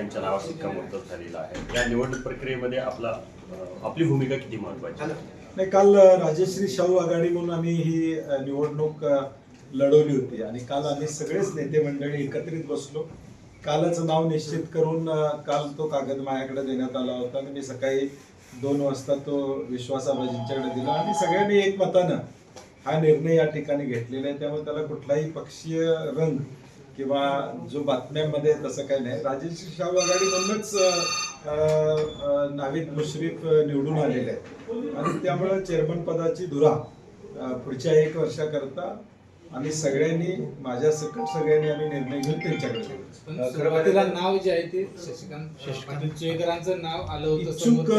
त्यांच्या नावात शिक्कामोर्तब झालेला आहे. या निवडणूक प्रक्रियेमध्ये आपला आपली भूमिका किती महत्वाची नाही काल राजश्री शाहू आघाडी म्हणून आम्ही ही निवडणूक लढवली होती. आणि काल आम्ही सगळेच नेते मंडळी एकत्रित बसलो. कालच नाव निश्चित करून काल तो कागद माझ्याकडे देण्यात आला होता. आणि मी सकाळी दोन वाजता तो विश्वासाबाजींच्याकडे दिला. आणि सगळ्यांनी एकमतानं हा निर्णय या ठिकाणी घेतलेला आहे. त्यामुळे त्याला कुठलाही पक्षीय रंग किंवा जो बातम्यांमध्ये तसं काही नाही. राजश्री शाहू आघाडी म्हणूनच नावीद मुश्रीफ निवडून आलेले आहेत. आणि त्यामुळे चेअरमन पदाची धुरा पुढच्या एक वर्षाकरता आम्ही सगळ्यांनी माझ्या सकट सगळ्यांनी आम्ही निर्णय घेऊन त्यांच्याकडे सुरुवातीला नाव जे आहे ते शशिकांत पाटील नाव आलं होतं इच्छुक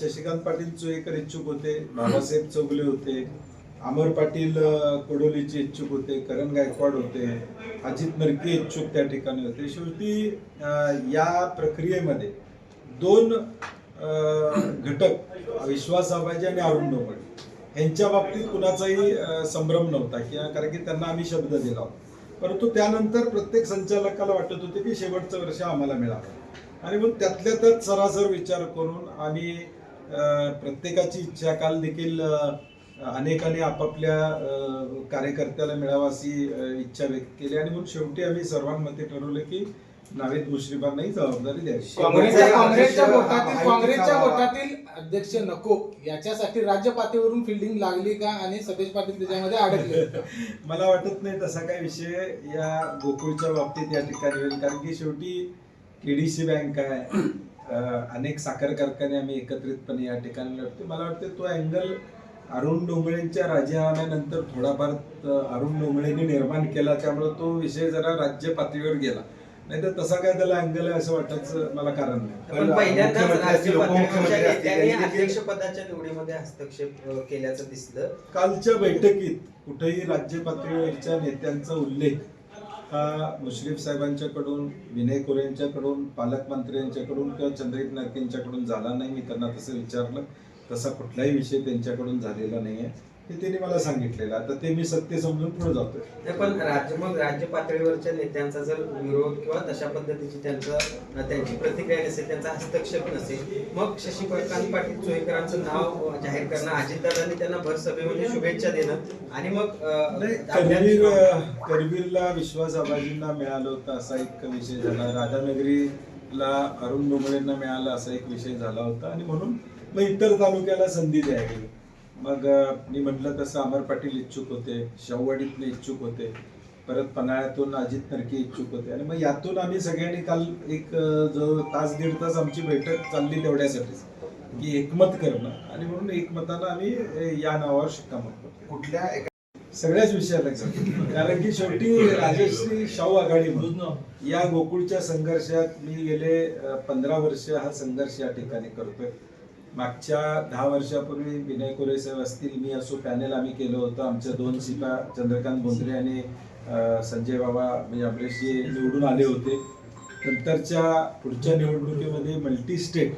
शशिकांत पाटील चोईकर इच्छुक होते बाबासाहेब चौगले होते. अमर पाटील अ, कोडोलीचे इच्छुक होते करण गायकवाड होते अजित नरके इच्छुक त्या ठिकाणी होते. शेवटी या प्रक्रियेमध्ये दोन घटक विश्वास आबाजी आणि अरुण डोंगरे यांच्या बाबतीत कुणाचाही संभ्रम नव्हता किंवा कारण की त्यांना आम्ही शब्द दिला होता. परंतु त्यानंतर प्रत्येक संचालकाला वाटत होते की शेवटचं वर्ष आम्हाला मिळावं. आणि मग त्यातल्या त्यात सरासर विचार करून आम्ही प्रत्येकाची इच्छा काल देखील अनेकांनी आपापल्या कार्यकर्त्याला मिळावा अशी इच्छा व्यक्त केली आणि मग शेवटी आम्ही सर्वांमध्ये ठरवलं की नावेद मुश्रीफांनाही जबाबदारी द्यावी. काँग्रेसच्या काँग्रेसच्या अध्यक्ष काँग्रेसच्या नको. याच्यासाठी राज्य पातळीवरून फिल्डिंग लागली का आणि सतेज पाटील त्याच्यामध्ये अडकले? मला वाटत नाही तसा काही विषय या गोकुळच्या बाबतीत या ठिकाणी होईल. कारण की शेवटी केडीसी बँक आहे. अनेक साखर कारखाने आम्ही एकत्रितपणे या ठिकाणी लढतो मला वाटतं तो अँगल अरुण डोंगळेंच्या राजीनाम्यानंतर थोडाफार अरुण डोंगळेंनी निर्माण केला त्यामुळे तो विषय जरा राज्य पातळीवर गेला. नाही तर तसा काय त्याला अँगल आहे असं वाटायचं मला कारण नाही. अध्यक्षपदाच्या निवडीमध्ये हस्तक्षेप केल्याचं दिसलं. कालच्या बैठकीत कुठेही राज्य पातळीवरच्या नेत्यांचा उल्लेख हा मुश्रीफ साहेबांच्याकडून विनय कोरे यांच्याकडून पालकमंत्री यांच्याकडून किंवा चंद्रित नाईक यांच्याकडून झाला नाही मी त्यांना तसं विचारलं. तसा कुठलाही विषय त्यांच्याकडून झालेला नाही आहे हे त्यांनी मला सांगितलेलं आता ते मी सत्य समजून पुढे जातोय. नाही, पण राज्य मग राज्य पातळीवरच्या नेत्यांचा जर विरोध किंवा तशा पद्धतीची त्यांचं त्यांची प्रतिक्रिया नसेल त्यांचा हस्तक्षेप नसेल मग शशिकांत पाटील चोईकरांचं नाव जाहीर करणं अजितदादांनी त्यांना भर सभेमध्ये शुभेच्छा देणं आणि मग करवीर करवीरला विश्वास आबाजींना मिळालं होतं असा एक विषय झाला. राधानगरीला अरुण डोंगरेंना मिळाला असा एक विषय झाला होता आणि म्हणून मग इतर तालुक्याला संधी द्यावी. मग अं, मी म्हटलं तसं अमर पाटील इच्छुक होते शाहूवाडीतले इच्छुक होते परत पन्हाळ्यातून अजित नरके इच्छुक होते. आणि मग यातून आम्ही सगळ्यांनी काल एक जो तास दीड तास आमची बैठक चालली तेवढ्यासाठीच की एकमत करणं. आणि म्हणून एकमतानं आम्ही या नावावर शिक्कामोर्तब केलं. कुठल्या सगळ्याच विषयाला. कारण की शेवटी राजश्री शाहू आघाडी म्हणून. या गोकुळच्या संघर्षात मी गेले पंधरा वर्ष हा संघर्ष या ठिकाणी करतोय. मागच्या दहा वर्षापूर्वी विनय कोरे साहेब असतील मी असो पॅनेल आम्ही केलं होतं. आमच्या दोन सीटा चंद्रकांत बोंद्रे आणि संजय बाबा म्हणजे आपल्याशी निवडून आले होते. नंतरच्या पुढच्या निवडणुकीमध्ये मल्टी स्टेट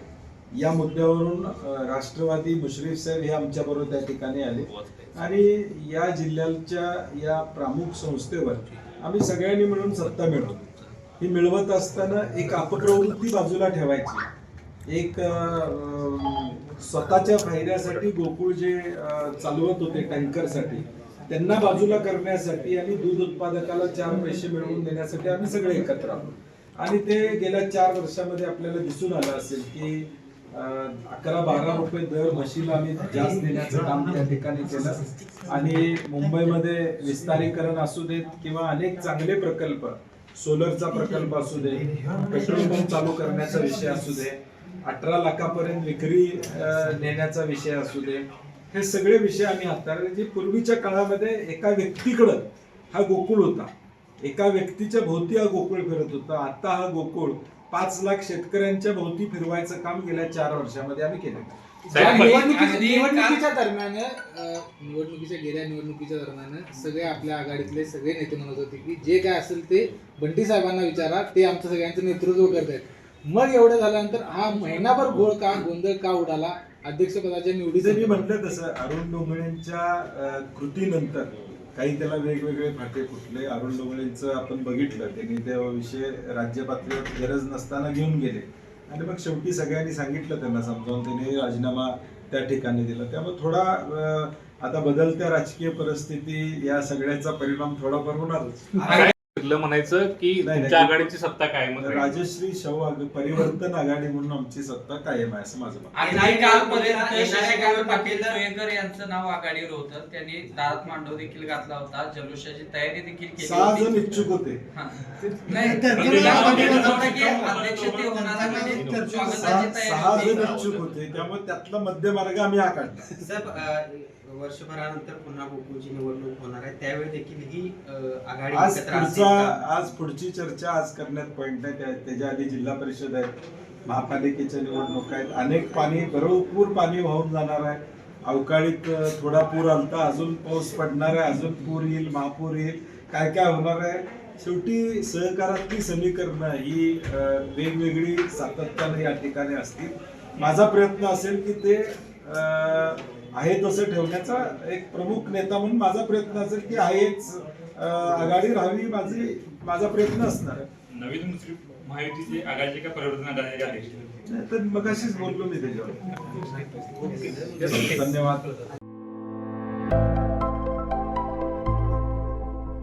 या मुद्द्यावरून राष्ट्रवादी मुश्रीफ साहेब हे आमच्याबरोबर त्या ठिकाणी आले. आणि या जिल्ह्याच्या या प्रमुख संस्थेवर आम्ही सगळ्यांनी मिळून सत्ता मिळवतो ही मिळवत असताना एक अपप्रवृत्ती बाजूला ठेवायची. एक स्वतःच्या फायद्यासाठी गोकुळ जे चालवत होते टँकरसाठी त्यांना बाजूला करण्यासाठी आणि दूध उत्पादकाला चार पैसे मिळवून देण्यासाठी आम्ही सगळे एकत्र आहोत. आणि ते गेल्या चार वर्षामध्ये आपल्याला दिसून आलं असेल की अकरा बारा रुपये दर म्हशीला आम्ही जास्त देण्याचं काम त्या ठिकाणी केलं. आणि मुंबईमध्ये विस्तारीकरण असू देत किंवा अनेक चांगले प्रकल्प सोलरचा प्रकल्प असू दे पेट्रोल पंप चालू करण्याचा विषय असू दे अठरा लाखापर्यंत विक्री नेण्याचा विषय असू दे. हे सगळे विषय आम्ही हाताळले जे पूर्वीच्या काळामध्ये एका व्यक्तीकडं हा गोकुळ होता. एका व्यक्तीच्या भोवती हा गोकुळ फिरत होता. आता हा गोकुळ पाच लाख शेतकऱ्यांच्या भोवती फिरवायचं काम गेल्या चार वर्षामध्ये आम्ही केलं. निवडणुकीच्या दरम्यान निवडणुकीच्या गेल्या निवडणुकीच्या दरम्यान सगळे आपल्या आघाडीतले सगळे नेते म्हणत होते की जे काय असेल ते बंटी साहेबांना विचारा ते आमचं सगळ्यांचं नेतृत्व करत आहेत मग एवढं झाल्यानंतर हा महिनाभर गोळ का गोंधळ का उडाला? अध्यक्षपदाच्या तिथे मी म्हटलं तसं अरुण डोंगळेंच्या कृतीनंतर काही त्याला वेगवेगळे फाटे फुटले. अरुण डोंगळेंचं आपण बघितलं. त्यांनी त्या विषय राज्य पातळीवर गरज नसताना घेऊन गेले. आणि मग शेवटी सगळ्यांनी सांगितलं त्यांना समजावून त्यांनी राजीनामा त्या ठिकाणी दिला. त्यामुळे थोडा आता बदलत्या राजकीय परिस्थिती या सगळ्याचा परिणाम थोडाफार होणारच. ठरलं म्हणायचं की नाही, नाही. तुमच्या आघाडीची सत्ता राहील. राजश्री शव आग- परिवर्तन आघाडी म्हणून आमची सत्ता कायम आहे असं माझं मत. आणि कालपर्यंत येणाऱ्या शशिकांत पाटील सोयकर यांचं नाव आघाडीवर होतं त्यांनी दारात मांडव देखील घातला होता जल्लोषाची तयारी देखील केली सहा जण होती इच्छुक होते हा. नाही, त्यांनी की अध्यक्ष ते होणार आहे म्हणजे सहा स्वागताची सहा तयारी जण होती. इच्छुक होते त्यामुळे त्यातला मध्य मार्ग आम्ही हा काढला साहेब अं, वर्षभरानंतर पुन्हा गोकुळची निवडणूक होणार आहे. त्यावेळी देखील ही आघाडी आज एकत्र असेल पुढचा का? आज पुढची चर्चा आज करण्यात पॉईंट नाही. त्या- त्याच्या आधी जिल्हा परिषद आहेत महापालिकेच्या निवडणुका आहेत. अनेक पाणी भरपूर पाणी वाहून जाणार आहे. अवकाळीत अं, थोडा पूर आलता. अजून पाऊस पडणार आहे. अजून पूर येईल महापूर येईल. काय काय होणार आहे? शेवटी सहकारातली समीकरणं ही अं, वेगवेगळी सातत्याने या ठिकाणी असतील. माझा प्रयत्न असेल की ते अं, आहे तसं ठेवण्याचा एक प्रमुख नेता म्हणून माझा प्रयत्न असेल की आहेच अं, आघाडी राहावी माझी माझा प्रयत्न असणार. नवीन मुस्लिम महायुतीचे आघाडीचे का परिवर्तन आघाडीचे तर मग अशीच बोललो मी त्याच्यावर. धन्यवाद.